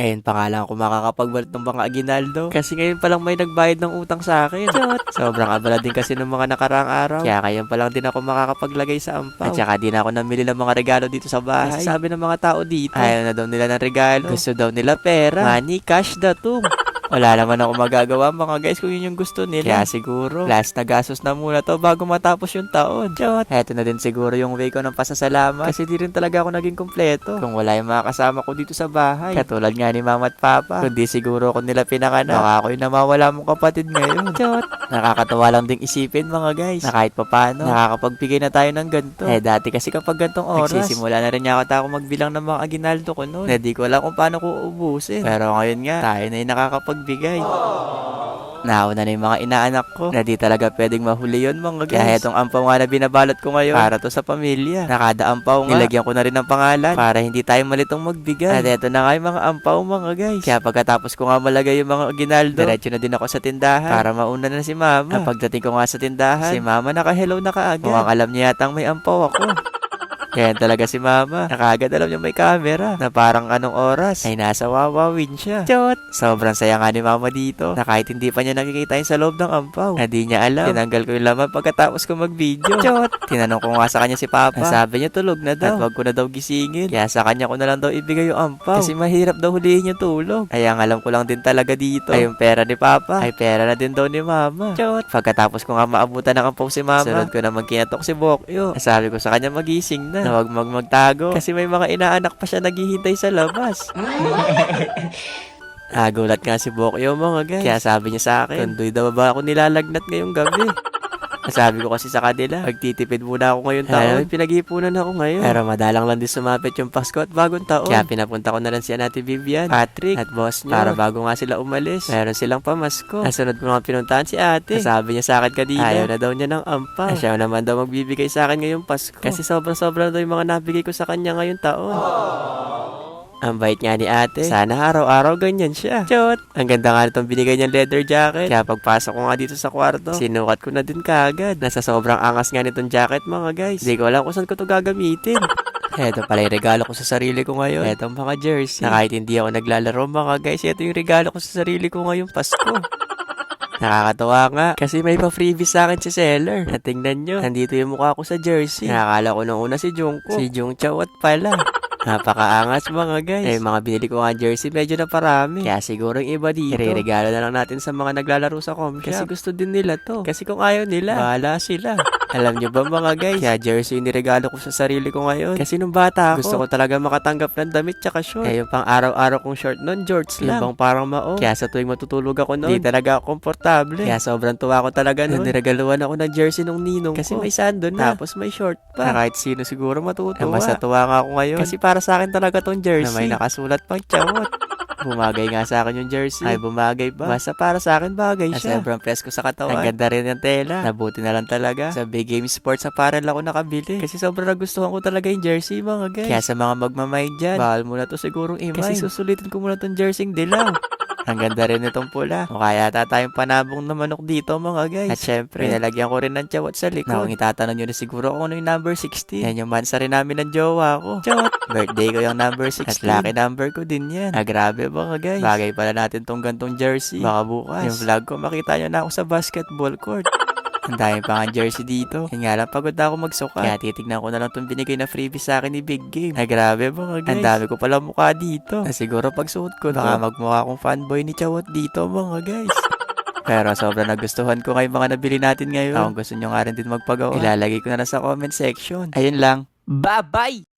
Ngayon pa nga lang ako makakapagbalik ng mga aginaldo. Kasi ngayon pa lang may nagbayad ng utang sa akin. Sobrang abala din kasi ng mga nakaraang araw. Kaya ngayon pa lang din ako makakapaglagay sa ampaw. At saka din ako namili ng mga regalo dito sa bahay. Sabi ng mga tao dito, ayaw na daw nila ng regalo. Gusto daw nila pera. Money, cash, datung. Wala naman ako magagawa mga guys kung yun yung gusto nila. Kaya siguro, last na gastos na muna to bago matapos yung taon. Chot! Heto na din siguro yung way ko ng pasasalamat. Kasi di rin talaga ako naging kompleto. Kung wala yung mga kasama ko dito sa bahay. Katulad nga ni mama at papa. Kundi siguro ako nila pinakanak. Baka ako yung namawala mong kapatid ngayon. Chot! Nakakatawa lang ding isipin mga guys. Na kahit papano, nakakapagbigay na tayo ng ganito. Eh dati kasi kapag gantong oras, nagsisimula na rin yata ako magbilang ng mga aginaldo ko noon. Na di ko alam kung paano ko ubusin. Pero ngayon nga, tayo na yung nakakapagbigay. Nauna na yung mga inaanak ko na di talaga pwedeng mahuli yun mga guys. Kaya itong ampaw nga na binabalot ko ngayon para to sa pamilya. Nakada ampaw nga. Nilagyan ko na rin ng pangalan para hindi tayo malitong magbigay. At eto na nga yung mga ampaw mga guys. Kaya pagkatapos ko nga malagay yung mga ginaldo, diretso na din ako sa tindahan para mauna na si mama. At pagdating ko nga sa tindahan, si mama naka-hello na kaagad. Mukhang alam niya yatang may ampaw ako. Kaya talaga si mama. Nakagad alam niya may camera. Na parang anong oras ay nasa wawawin siya. Chot! Sobrang saya nga ni mama dito. Na kahit hindi pa niya nakikita yung sa loob ng ampaw. Na di niya alam. Tinanggal ko yung laman pagkatapos ko mag-video. Chot! Tinanong ko nga sa kanya si papa. Sabi niya tulog na daw. At wag ko na daw gisingin. Kaya sa kanya ko na lang daw ibigay yung ampaw. Kasi mahirap daw hulihin yung tulog. Kaya ang alam ko lang din talaga dito. Ay yung pera ni papa. Ay pera na din daw ni mama. Chot! Pagkatapos ko nga maabutan ng ampaw si mama. Sunod ko naman kinatok si Bokyo. Sabi ko sa kanya magising na. Na wag mag magtago. Kasi may mga inaanak pa siya naghihintay sa labas. Nagulat nga si Bokyo mga guys. Kaya sabi niya sa akin, Kundoy daw ba ako nilalagnat ngayong gabi? Sabi ko kasi sa kanila, magtitipid muna ako ngayon taon. Ay, pinag-ipunan ako ngayon. Pero madalang lang din sumapit yung Pasko at bagong taon. Kaya pinapunta ko na lang si Ate Vivian, Patrick, at boss niya. Para bago nga sila umalis, meron silang pamasko. Nasunod ko nga pinuntahan si ate. Sabi niya sa akin kanina, ayaw na daw niya ng ampa. Siya naman daw magbibigay sa akin ngayong Pasko. Kasi sobrang-sobrang daw yung mga nabigay ko sa kanya ngayong taon. Ang bait nga ni ate. Sana araw-araw ganyan siya. Chot! Ang ganda nga nitong binigay niyang leather jacket. Kaya pagpasok ko nga dito sa kwarto, sinukat ko na din kagad. Nasa sobrang angas nga nitong jacket mga guys. Hindi ko alam kung saan ko to gagamitin. Eto pala yung regalo ko sa sarili ko ngayon. Eto mga jersey. Na kahit hindi ako naglalaro mga guys, ito yung regalo ko sa sarili ko ngayong Pasko. Nakakatawa nga. Kasi may pa-freebies sa akin si seller. Na tingnan nyo, nandito yung mukha ko sa jersey. Nakakala ko nung una si Jungko. Si Jung Chawat pala. Napakaangas mga guys. Eh, mga binili ko nga jersey, medyo na parami. Kaya siguro yung iba dito, ireregalo na lang natin sa mga naglalaro sa com Kasi gusto din nila to. Kasi kung ayaw nila, bahala sila. Alam nyo ba mga guys, kaya jersey yung niregalo ko sa sarili ko ngayon. Kasi nung bata ako, gusto ko talaga makatanggap ng damit tsaka short. Eh, yung pang araw-araw kong short nun, George lang. Yung bang parang mao. Kaya sa tuwing matutulog ako noon, di talaga ako komportable. Kaya sobrang tuwa ko talaga noon. Niregaluhan ako ng jersey nung ninong Kasi may sando na. Tapos may short pa. Na kahit sino siguro matutuwa. Mas natuwa nga ako ngayon. Kasi para sa akin talaga tong jersey. Na may nakasulat pang chawot. Bumagay nga sa akin yung jersey. Ay, bumagay ba? Basta para sa akin bagay siya. sobrang presko sa katawan. Ang ganda rin yung tela. Nabuti na lang talaga. Sa Big Game Sports Apparel ako nakabili. Kasi sobrang nagustuhan ko talaga yung jersey mga guys. Kaya sa mga magmamay dyan, bahal mo na to sigurong imay. Kasi susulitin ko muna tong jersey dilaw. Ang ganda rin itong pula. Mukha yata tayong panabong na manok dito mga guys. At syempre, pinalagyan ko rin ng chawat sa likod. Now, ang itatanong nyo na siguro kung ano yung number 16. Yan yung mansa rin namin ng jowa ko. Chawat! Birthday ko yung number 16. At lucky number ko din yan. Ah, grabe mga guys. Bagay pala natin tong gantong jersey. Baka bukas. Yung vlog ko, makita nyo na ako sa basketball court. Ang dami pa nga jersey dito. Yun nga lang, pagod na ako magsuka. Kaya titignan ko na lang itong binigay na freebie sa akin ni Big Game. Ay, grabe mga guys. Ang dami ko pala mukha dito. Na siguro pag suot ko, baka magmukha akong fanboy ni Chawat dito mga guys. Pero sobrang nagustuhan ko kayo mga nabili natin ngayon. Kung gusto nyo nga rin din magpagawa, ilalagay ko na lang sa comment section. Ayun lang. Bye-bye!